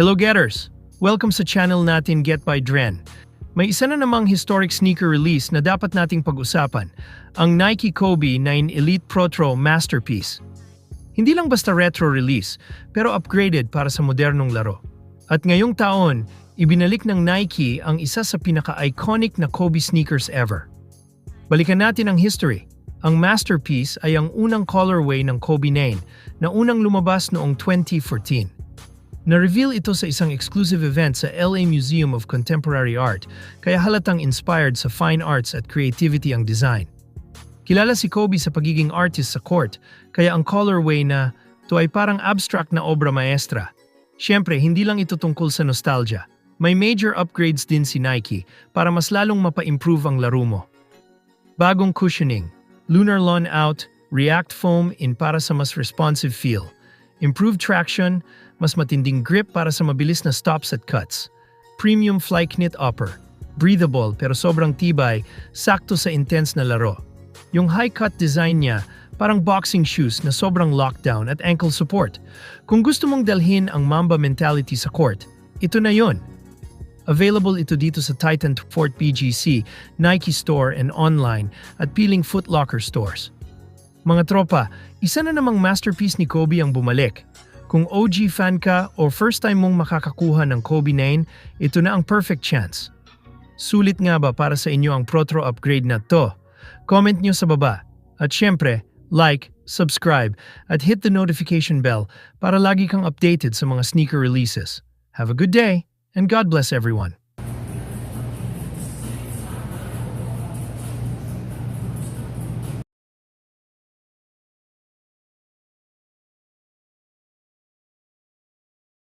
Hello Getters! Welcome sa channel natin Get by Dren. May isa na namang historic sneaker release na dapat nating pag-usapan, ang Nike Kobe 9 Elite Protro Masterpiece. Hindi lang basta retro release, pero upgraded para sa modernong laro. At ngayong taon, ibinalik ng Nike ang isa sa pinaka-iconic na Kobe sneakers ever. Balikan natin ang history. Ang masterpiece ay ang unang colorway ng Kobe 9 na unang lumabas noong 2014. Na-reveal ito sa isang exclusive event sa LA Museum of Contemporary Art, kaya halatang inspired sa fine arts at creativity ang design. Kilala si Kobe sa pagiging artist sa court, kaya ang colorway na to ay parang abstract na obra maestra. Siyempre, hindi lang ito tungkol sa nostalgia. May major upgrades din si Nike para mas lalong mapa-improve ang laro mo. Bagong cushioning, lunar lawn out, react foam in para sa mas responsive feel. Improved traction, mas matinding grip para sa mabilis na stops at cuts. Premium fly knit upper, breathable pero sobrang tibay, sakto sa intense na laro. Yung high-cut design niya, parang boxing shoes na sobrang lockdown at ankle support. Kung gusto mong dalhin ang Mamba mentality sa court, ito na yon. Available ito dito sa Titan Fort BGC, Nike Store and online at piling Foot Locker stores. Mga tropa, isa na namang masterpiece ni Kobe ang bumalik. Kung OG fan ka o first time mong makakakuha ng Kobe 9, ito na ang perfect chance. Sulit nga ba para sa inyo ang Protro upgrade na to? Comment nyo sa baba. At syempre, like, subscribe, at hit the notification bell para lagi kang updated sa mga sneaker releases. Have a good day, and God bless everyone.